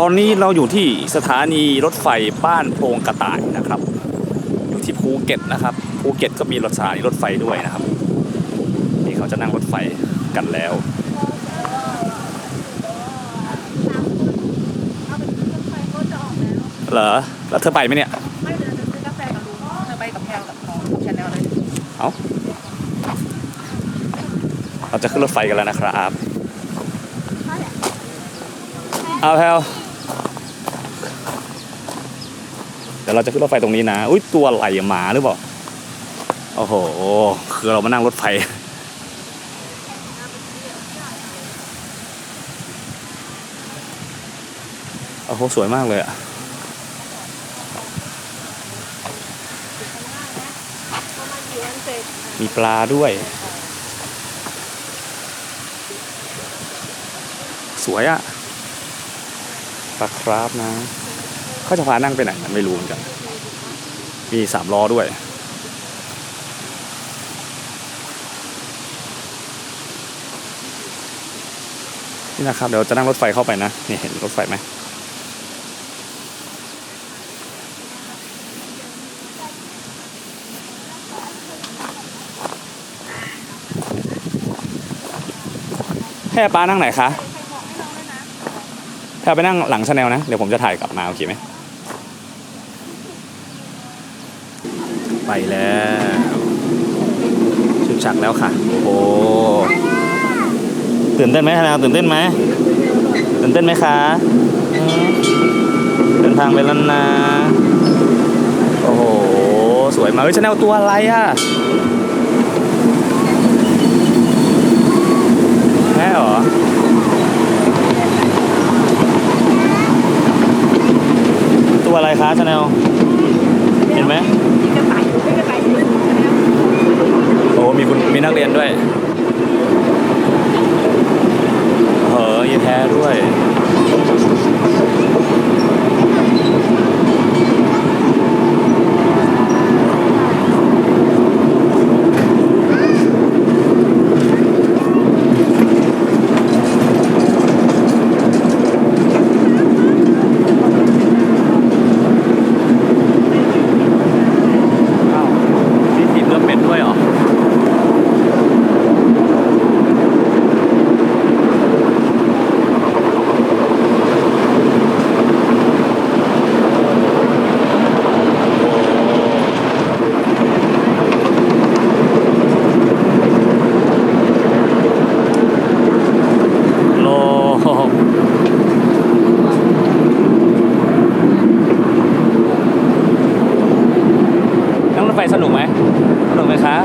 ตอนนี้เราอยู่ที่สถานีรถไฟบ้านโพรงกระต่ายนะครับ อยู่ที่ภูเก็ตนะครับภูเก็ตก็มีรถสถานีรถไฟด้วยนะครับนี่เขาจะนั่งรถไฟกันแล้วเอาไปซื้อกาแฟก็จะออกแล้วเหรอแล้วเธอไปไหมเนี่ยไม่เดี๋ยวจะซื้อกาแฟกับลุงเธอไปกับแพลวกับของชาแนลเลยเอาเราจะขึ้นรถไฟกันแล้วนะครับเอาแพลวเดี๋ยวเราจะขึ้นรถไฟตรงนี้นะอุ้ยตัวไหลหมาหรือเปล่าโอ้โหคือเรามานั่งรถไฟโอ้โหสวยมากเลยอะมีปลาด้วย สวยอะปลาคราฟนะ เขาจะพานั่งไปไหนกันไม่รู้เหมือนกัน มีสามล้อด้วยนี่นะครับเดี๋ยวจะนั่งรถไฟเข้าไปนะนี่เห็นรถไฟไหมให้ป้านั่งไหนคะถ้าไปนั่งหลังชาแนลนะ เดี๋ยวผมจะถ่ายกลับมา โอเคไหม ไปแล้วชุดชักแล้วค่ะ โอ้ตื่นเต้นไหมชาแนลตื่นเต้นไหมตื่นเต้นไหมคะเดินทางไปแล้วนะโอ้โหสวยมากเฮ้ยชาแนลตัวอะไรอะแม่หรอตัวอะไรคะชาแนลเห็นไหม โอ้มีคุณมีนักเรียนด้วยเฮ้ยแท้ด้วย อ้าวมีทีมเลือกเป็ดด้วยเหรอ โลนั่งรถไฟสนุกไหมสนุกไหมคะ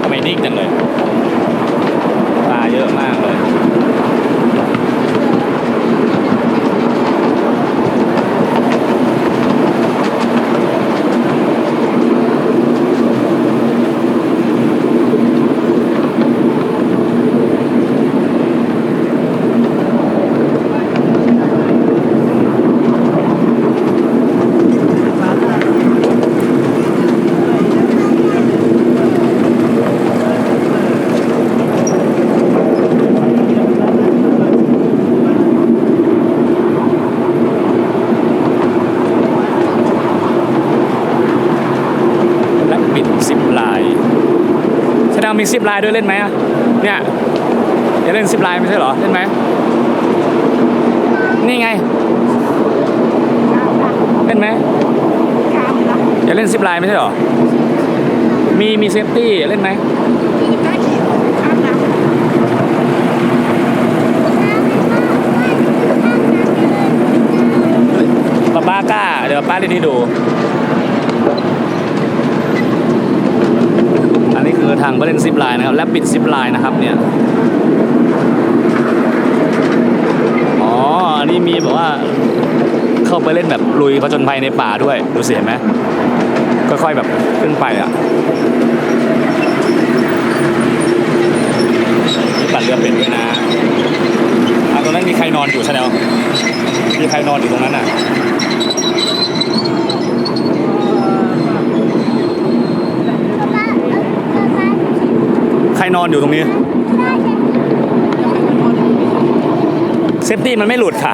ทำไมนิ่งจังเลยปลาเย อะมากเลย และปิดซิปไลน์แสดง มีซิปไลน์ด้วยเล่นไหมอะเนี่ยอย่าเล่นซิปไลน์ไม่ใช่เหรอ เล่นไหมนี่ไง เล่นไหมอย่าเล่นซิปไลน์ไม่ใช่เหรอ มีมีเซฟตี้เล่นไหมป้ากล้า เดี๋ยวป้าเล่นให้ดู อัางไปเล่นซิปไลน์นะครับและปิดซิปไลน์นะครับเนี่ยอ๋ออันนี้มีแบบว่าเข้าไปเล่นแบบลุยผจญภัยในป่าด้วยดูเห็นไหมค่อยๆแบบขึ้นไปอะมีปั่นเรือเป็ดด้วยนะอะตรงนั้นมีใครนอนอยู่ใชาแนลมีใครนอนอยู่ตรงนั้นอะ ใค รนอนอยู่ตรงนี้ เซฟตี้มันไม่หลุดค่ะ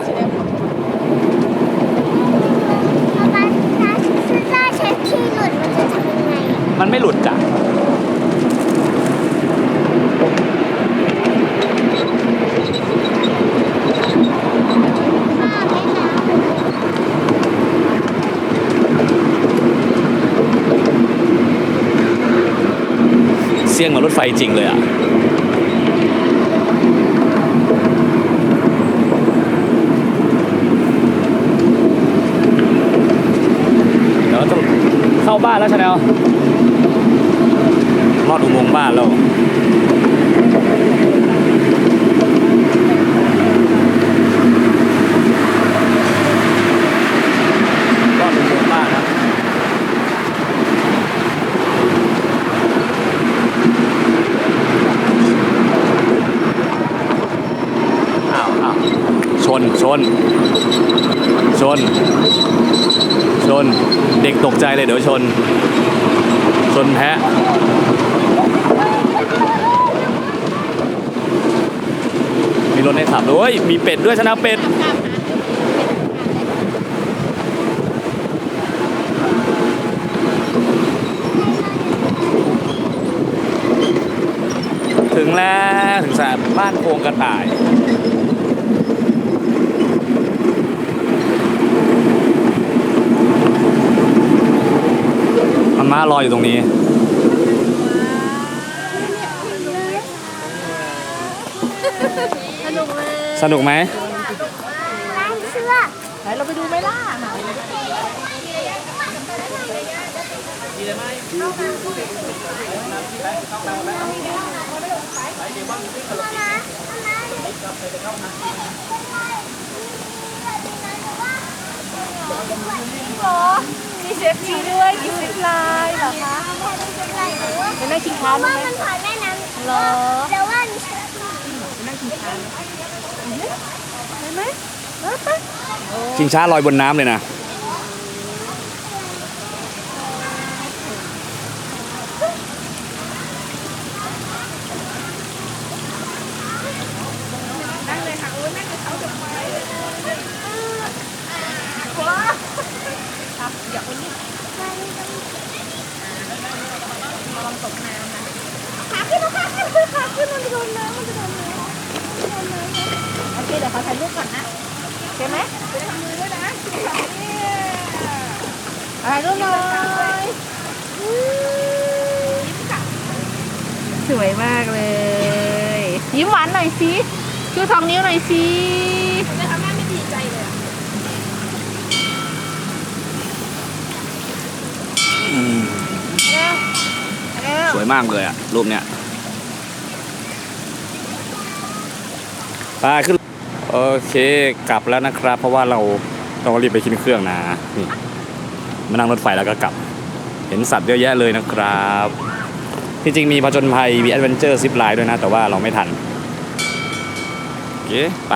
ป๊าป๊าถ้าถ้าเช็คที่หลุดมันจะทำยังไงอะ มันไม่หลุดจ้ะ ป้าไม่นะ เสี่ยงเหมือนรถไฟจริงเลยอะเดี๋ยวต้องเข้าบ้านแล้วชาแนลลอดอุโมงค์บ้านแล้ว รอดอุโมงค์บ้านครับ อ้าวอ้าวช นชนชน ชน เด็กตกใจเลยเดี๋ยวชน ชนแพะมีรถให้ขับด้วยมีเป็ดด้วยชนะเป็ดถึงแล้ว ถึงสนามบ้านโพงกระต่าย มันมารออยู่ตรงนี้ สนุกเลยสนุกไหมร้านเสื้อไหนเราไปดูไหมล่ะไหน มีเซฟทีด้วยมีซิปไลน์เหรอคะไปนั่งชิงเพช้าราะไหมว่ามันผ่านแม่น้ำเหรอแล้วว่านั่งชิงช้าไหมไหมเออไป ชิงช้าลอยบนน้ำเลยนะ นั่งเลยค่ะโอ้ยนั่งกับเขาดอกไม้เลยว้าอะอย่าคนนี้ระวังตกน้ำนะ ขาขึ้นมาขาขึ้นขาขึ้นมันจะโดนน้ำมันจะโดนน้ำ โอเคเดี๋ยวขอถ่ายรูปก่อนนะโอเคไหมไปทำมือด้วยนะถ่ายรูปหน่อยสวย มากเลย ยิ้มหวานหน่อยสิชูสองนิ้วหน่อยสิจะทำแม่ไม่ดีใจเลยอืมเร็วเร็วสวยมากเลยอะรูปเนี้ยไปขึ้น โอเคกลับแล้วนะครับ เพราะว่าเราต้องรีบไปขึ้นเครื่องนะนี่มานั่งรถไฟแล้วก็กลับ เห็นสัตว์เยอะแยะเลยนะครับ ที่จริงมีผจญภัยมีแอดเวนเจอร์ซิปไลน์ด้วยนะ แต่ว่าเราไม่ทันโอเคไป